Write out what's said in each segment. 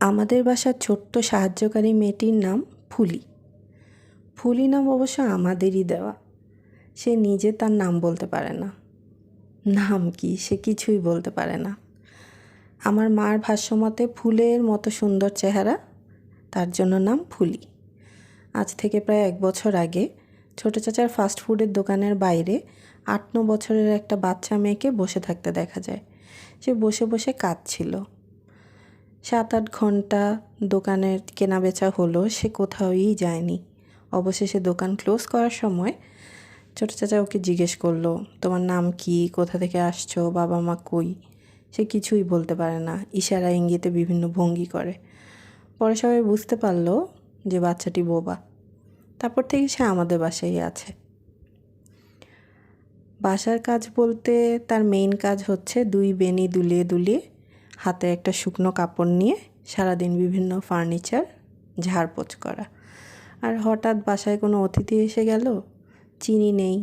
আমাদের বাসার ছোট্ট সাহায্যকারী মেয়েটির নাম ফুলি। ফুলি নাম অবশ্য আমাদেরই দেওয়া। সে নিজে তার নাম বলতে পারে না। নাম কি? সে কিছুই বলতে পারে না। আমার মার ভাষ্যমতে ফুলের মতো সুন্দর চেহারা, তার জন্য নাম ফুলি। আজ থেকে প্রায় এক বছর আগে ছোটো চাচার ফাস্ট ফুডের দোকানের বাইরে আট ন বছরের একটা বাচ্চা মেয়েকে বসে থাকতে দেখা যায়। সে বসে বসে কাঁদছিল। সাত আট ঘণ্টা দোকানের কেনাবেচা হলো, সে কোথাওই যায়নি। অবশেষে দোকান ক্লোজ করার সময় ছোট চাচা ওকে জিজ্ঞেস করল, তোমার নাম কি? কোথা থেকে আসছো? বাবা মা কই? সে কিছুই বলতে পারে না, ইশারা ইঙ্গিতে বিভিন্ন ভঙ্গি করে। পরে সবাই বুঝতে পারল যে বাচ্চাটি বোবা। তারপর থেকে সে আমাদের বাসায় আছে। বাসার কাজ বলতে তার মেইন কাজ হচ্ছে দুই বেনি দুলিয়ে দুলিয়ে হাতে একটা শুকনো কাপড় নিয়ে সারাদিন বিভিন্ন ফার্নিচার, ঝাড়পোছ করা। আর হঠাৎ বাসায় কোনো অতিথি এসে গেল? চিনি নেই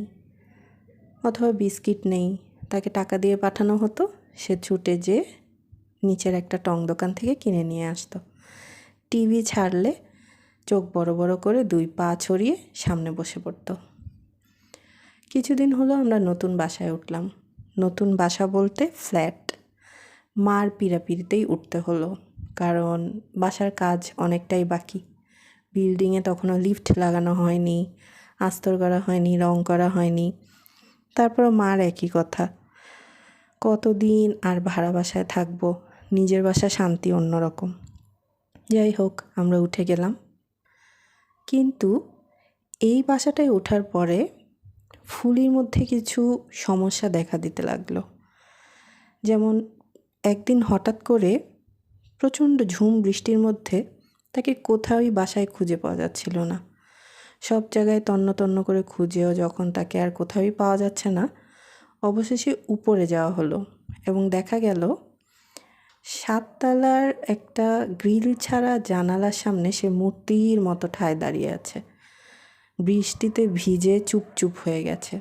অথবা বিস্কিট নেই। তাকে টাকা দিয়ে পাঠানো হতো। সে ছুটে যে নিচের একটা টং দোকান থেকে কিনে নিয়ে আসতো। টিভি ছাড়লে চোখ বড় বড় করে দুই পা ছড়িয়ে সামনে বসে পড়তো। কিছুদিন হলো আমরা নতুন বাসায় উঠলাম। নতুন বাসা বলতে ফ্ল্যাট। মার পিড়াপিড়িতেই উঠতে হলো। কারণ বাসার কাজ অনেকটাই বাকি। বিল্ডিংয়ে তখনও লিফট লাগানো হয়নি, আস্তর করা হয়নি, রং করা হয়নি। তারপর মার একই কথা। কতদিন আর ভাড়া বাসায় থাকব? নিজের বাসা শান্তি অন্যরকম যাই হোক, আমরা উঠে গেলাম। কিন্তু এই বাসাটায় ওঠার পরে ফুলির মধ্যে কিছু সমস্যা দেখা দিতে লাগল। যেমন একদিন হঠাৎ করে প্রচণ্ড ঝুম বৃষ্টির মধ্যে তাকে কোথাওই বাসায় খুঁজে পাওয়া যাচ্ছিল না। সব জায়গায় তন্ন তন্ন করে খুঁজেও যখন তাকে আর কোথাওই পাওয়া যাচ্ছে না, অবশেষে উপরে যাওয়া হলো এবং দেখা গেল, সাততলার একটা গ্রিল ছাড়া জানালার সামনে সে মূর্তির মতো ঠায় দাঁড়িয়ে আছে। বৃষ্টিতে ভিজে চুপচুপ হয়ে গেছে।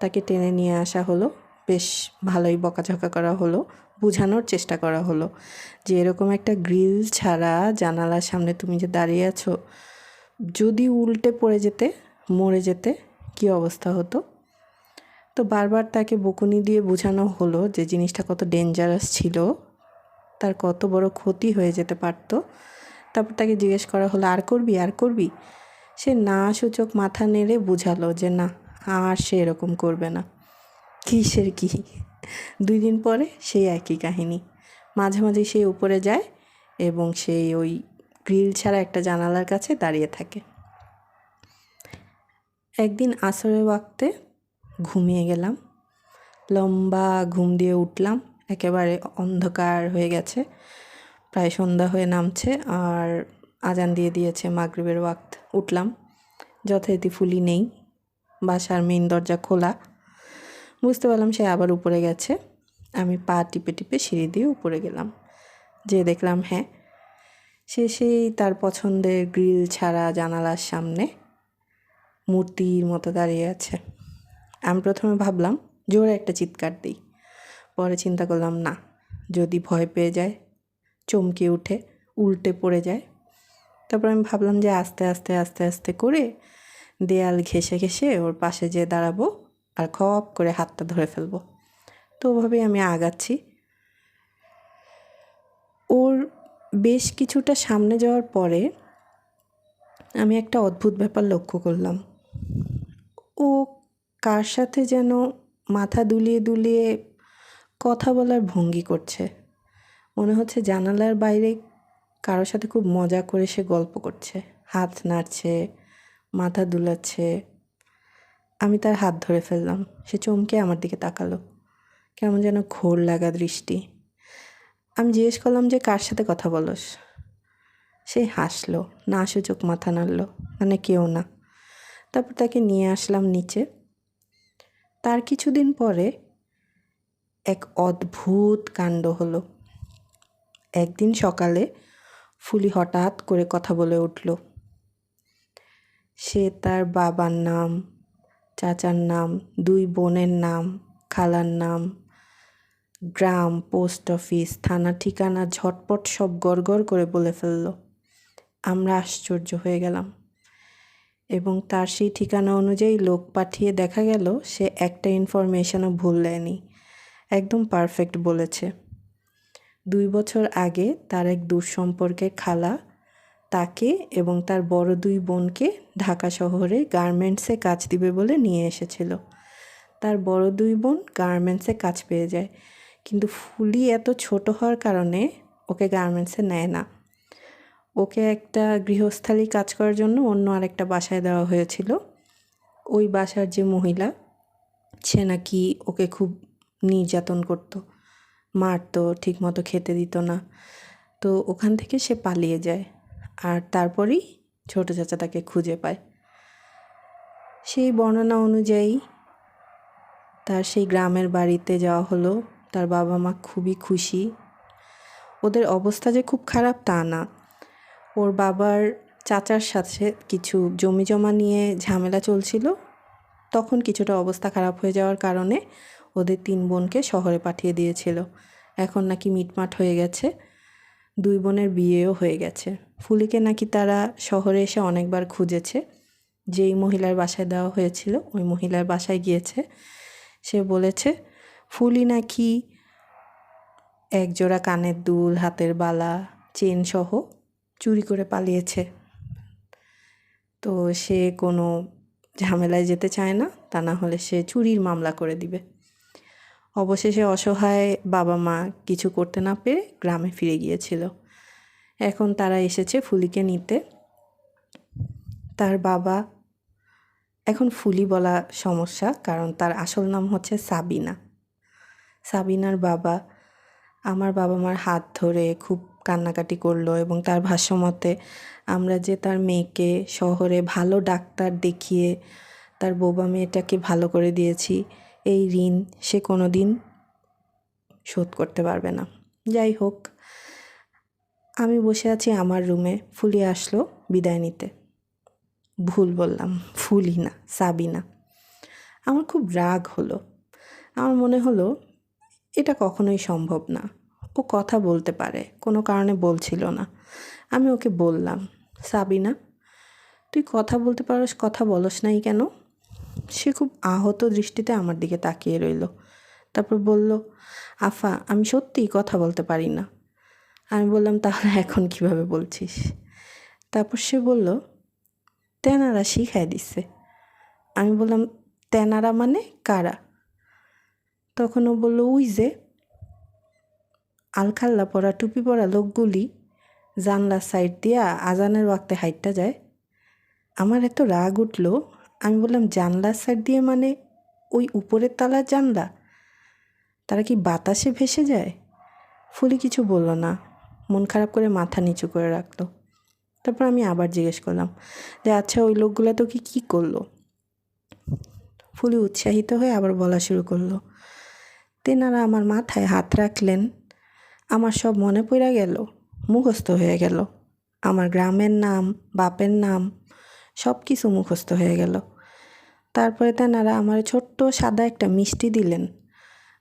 তাকে টেনে নিয়ে আসা হলো, বেশ ভালোই বকাঝকা করা হলো। বোঝানোর চেষ্টা করা হলো যে এরকম একটা গ্রিল ছাড়া জানালার সামনে তুমি যে দাঁড়িয়ে আছো, যদি উল্টে পড়ে যেতে, মরে যেতে কী অবস্থা হতো? তো বারবার তাকে বকুনি দিয়ে বোঝানো হলো যে জিনিসটা কত ডেঞ্জারাস ছিল, তার কত বড় ক্ষতি হয়ে যেতে পারতো। তারপর তাকে জিজ্ঞেস করা হলো, আর করবি আর করবি? সে না সূচক মাথা নেড়ে বুঝালো যে না, আর সে এরকম করবে না। কিসের কি? দুই দিন পরে সেই একই কাহিনী। মাঝে মাঝে সে উপরে যায় এবং সেই ওই গ্রিল ছাড়া একটা জানালার কাছে দাঁড়িয়ে থাকে। একদিন আসরের ওয়াক্তে ঘুমিয়ে গেলাম। লম্বা ঘুম দিয়ে উঠলাম। একেবারে অন্ধকার হয়ে গেছে। প্রায় সন্ধ্যা হয়ে নামছে আর আজান দিয়ে দিয়েছে মাগরিবের ওয়াক্ত। উঠলাম। যথারীতি ফুলি নেই। বাসার মেইন দরজা খোলা। বুঝতে পারলাম সে আবার উপরে গেছে। আমি পা টিপে টিপে সিঁড়ি দিয়ে উপরে গেলাম। যে দেখলাম হ্যাঁ সে সেই তার পছন্দের গ্রিল ছাড়া জানালার সামনে মূর্তির মতো দাঁড়িয়ে আছে। আমি প্রথমে ভাবলাম, জোরে একটা চিৎকার দিই। পরে চিন্তা করলাম, না, যদি ভয় পেয়ে যায়, চমকে উঠে উল্টে পড়ে যায়। তারপর আমি ভাবলাম যে আস্তে আস্তে আস্তে আস্তে করে দেয়াল ঘেসে ঘেসে ওর পাশে যেয়ে দাঁড়াবো। আর খপ করে হাতটা ধরে ফেলব। তো ওভাবেই আমি আগাচ্ছি। ওর বেশ কিছুটা সামনে যাওয়ার পরে আমি একটা অদ্ভুত ব্যাপার লক্ষ্য করলাম। ও কার সাথে যেন মাথা দুলিয়ে দুলিয়ে কথা বলার ভঙ্গি করছে। মনে হচ্ছে জানালার বাইরে কারোর সাথে খুব মজা করে সে গল্প করছে। হাত নাড়ছে, মাথা দুলাচ্ছে আমি তার হাত ধরে ফেললাম। সে চমকে আমার দিকে তাকালো। কেমন যেন ঘোর লাগা দৃষ্টি। আমি জিজ্ঞেস করলাম যে, কার সাথে কথা বলস? সে হাসলো, না সূচক মাথা নাড়লো মানে কেউ না। তারপর তাকে নিয়ে আসলাম নিচে। তার কিছুদিন পরে এক অদ্ভুত কাণ্ড হলো। একদিন সকালে ফুলি হঠাৎ করে কথা বলে উঠল। সে তার বাবার নাম চাচার নাম, দুই বোনের নাম, খালার নাম, গ্রাম, পোস্ট অফিস, থানা ঠিকানা ঝটপট সব গড়গড় করে বলে ফেলল। আমরা আশ্চর্য হয়ে গেলাম। এবং তার সেই ঠিকানা অনুযায়ী লোক পাঠিয়ে দেখা গেল, সে একটা ইনফরমেশনও ভুল দেয়নি। একদম পারফেক্ট বলেছে। দুই বছর আগে তার এক দূর সম্পর্কের খালা তাকে এবং তার বড় দুই বোনকে ঢাকা শহরে গার্মেন্টসে কাজ দিবে বলে নিয়ে এসেছিল। তার বড় দুই বোন গার্মেন্টসে কাজ পেয়ে যায়। কিন্তু ফুলি এত ছোট হওয়ার কারণে ওকে গার্মেন্টসে নেয় না। ওকে একটা গৃহস্থালী কাজ করার জন্য অন্য আরেকটা বাসায় দেওয়া হয়েছিল। ওই বাসার যে মহিলা, সে নাকি ওকে খুব নির্যাতন করতো। মারতো, ঠিকমতো খেতে দিত না। তো ওখান থেকে সে পালিয়ে যায়। আর তারপরেই ছোটো চাচা তাকে খুঁজে পায়। সেই বর্ণনা অনুযায়ী তার সেই গ্রামের বাড়িতে যাওয়া হলো। তার বাবা মা খুবই খুশি। ওদের অবস্থা যে খুব খারাপ তা না। ওর বাবার চাচার সাথে কিছু জমি জমা নিয়ে ঝামেলা চলছিল। তখন কিছুটা অবস্থা খারাপ হয়ে যাওয়ার কারণে ওদের তিন বোনকে শহরে পাঠিয়ে দিয়েছিল। এখন নাকি মিটমাট হয়ে গেছে। দুই বোনের বিয়েও হয়ে গেছে। ফুলিকে নাকি তারা শহরে এসে অনেকবার খুঁজেছে। যেই মহিলার বাসায় দেওয়া হয়েছিল, ওই মহিলার বাসায় গিয়েছে। সে বলেছে, ফুলি নাকি এক জোড়া কানের দুল, হাতের বালা, চেন সহ চুরি করে পালিয়েছে। তো সে কোনো ঝামেলায় যেতে চায় না, তা না হলে সে চুরির মামলা করে দিবে। অবশেষে অসহায় বাবা মা কিছু করতে না পেরে গ্রামে ফিরে গিয়েছিল। এখন তারা এসেছে ফুলিকে নিতে। তার বাবা, এখন ফুলি বলা সমস্যা, কারণ তার আসল নাম হচ্ছে সাবিনা। সাবিনার বাবা, আমার বাবা মার হাত ধরে খুব কান্নাকাটি করল এবং তার ভাষ্যমতে, আমরা যে তার মেয়েকে শহরে ভালো ডাক্তার দেখিয়ে তার বোবা মেয়েটাকে ভালো করে দিয়েছি, এই ঋণ সে কোনো দিন শোধ করতে পারবে না। যাই হোক আমি বসে আছি আমার রুমে, ফুলি আসলো বিদায় নিতে। ভুল বললাম, ফুলি না, সাবিনা। আমার খুব রাগ হলো। আমার মনে হলো, এটা কখনোই সম্ভব না। ও কথা বলতে পারে, কোনো কারণে বলছিল না। আমি ওকে বললাম, সাবিনা, তুই কথা বলতে পারস, কথা বলস নাই কেন? সে খুব আহত দৃষ্টিতে আমার দিকে তাকিয়ে রইল। তারপর বলল, আফা, আমি সত্যিই কথা বলতে পারি না। আমি বললাম, তাহলে এখন কীভাবে বলছিস? তারপর সে বলল, তেনারা শিখাই দিচ্ছে আমি বললাম, তেনারা মানে কারা? তখন ও বলল উই যে আলখাল্লা পরা, টুপি পরা লোকগুলি জানলার সাইড দিয়া আজানের ওয়াক্তে হাইটটা যায়। আমার এত রাগ উঠল। আমি বললাম, জানলার সাইড দিয়ে মানে ওই উপরের তালার জানলা? তারা কি বাতাসে ভেসে যায়? ফুলি কিছু বলল না। মন খারাপ করে মাথা নিচু করে রাখল তারপর আমি আবার জিজ্ঞেস করলাম যে আচ্ছা ওই লোকগুলো তো কি কী করল? ফুলি উৎসাহিত হয়ে আবার বলা শুরু করল, তেনারা আমার মাথায় হাত রাখলেন, আমার সব মনে পড়ে গেল, মুখস্থ হয়ে গেল, আমার গ্রামের নাম, বাপের নাম সব কিছু মুখস্থ হয়ে গেল। তারপরে তেনারা আমার ছোট্ট সাদা একটা মিষ্টি দিলেন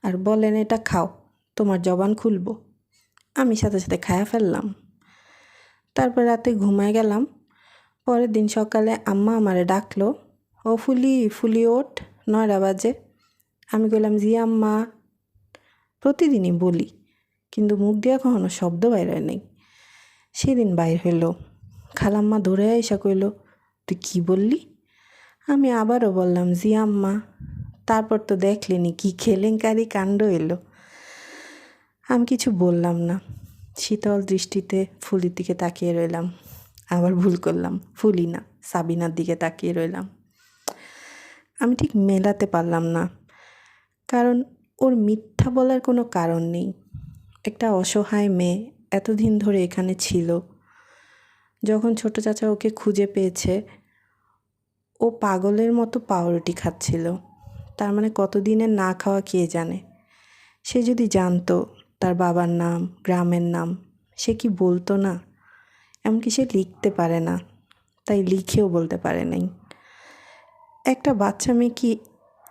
আর বলেন এটা খাও, তোমার জবান খুলবো। আমি সাথে সাথে খায়া ফেললাম। তারপর রাতে ঘুমায় গেলাম। পরের দিন সকালে আম্মা আমারে ডাকলো, ও ফুলি ফুলি ওঠ, নয়টা বাজে। আমি বললাম জি আম্মা। প্রতিদিনই বলি, কিন্তু মুখ দিয়ে কখনো শব্দ বাইরে নেই। সেদিন বাইর হইল। খালাম্মা ধরে আইসা কইল, তুই কি বললি? আমি আবারও বললাম, জি আম্মা। তারপর তো দেখলেনি কি কেলেঙ্কারি কাণ্ড এলো আমি কিছু বললাম না। শীতল দৃষ্টিতে ফুলির দিকে তাকিয়ে রইলাম। আবার ভুল করলাম। ফুলি না, সাবিনার দিকে তাকিয়ে রইলাম। আমি ঠিক মেলাতে পারলাম না। কারণ ওর মিথ্যা বলার কোনো কারণ নেই। একটা অসহায় মেয়ে এতদিন ধরে এখানে ছিল। যখন ছোট চাচা ওকে খুঁজে পেয়েছে, ও পাগলের মতো পাউরুটি খাচ্ছিল। তার মানে কতদিনের না খাওয়া কে জানে? সে যদি জানতো তার বাবার নাম, গ্রামের নাম, সে কি বলতো না? এমনকি সে লিখতে পারে না, তাই লিখেও বলতে পারে নাই। একটা বাচ্চা মেয়ে কি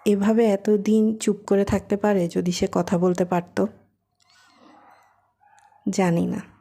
এভাবে এতদিন চুপ করে থাকতে পারে যদি সে কথা বলতে পারত? জানি না।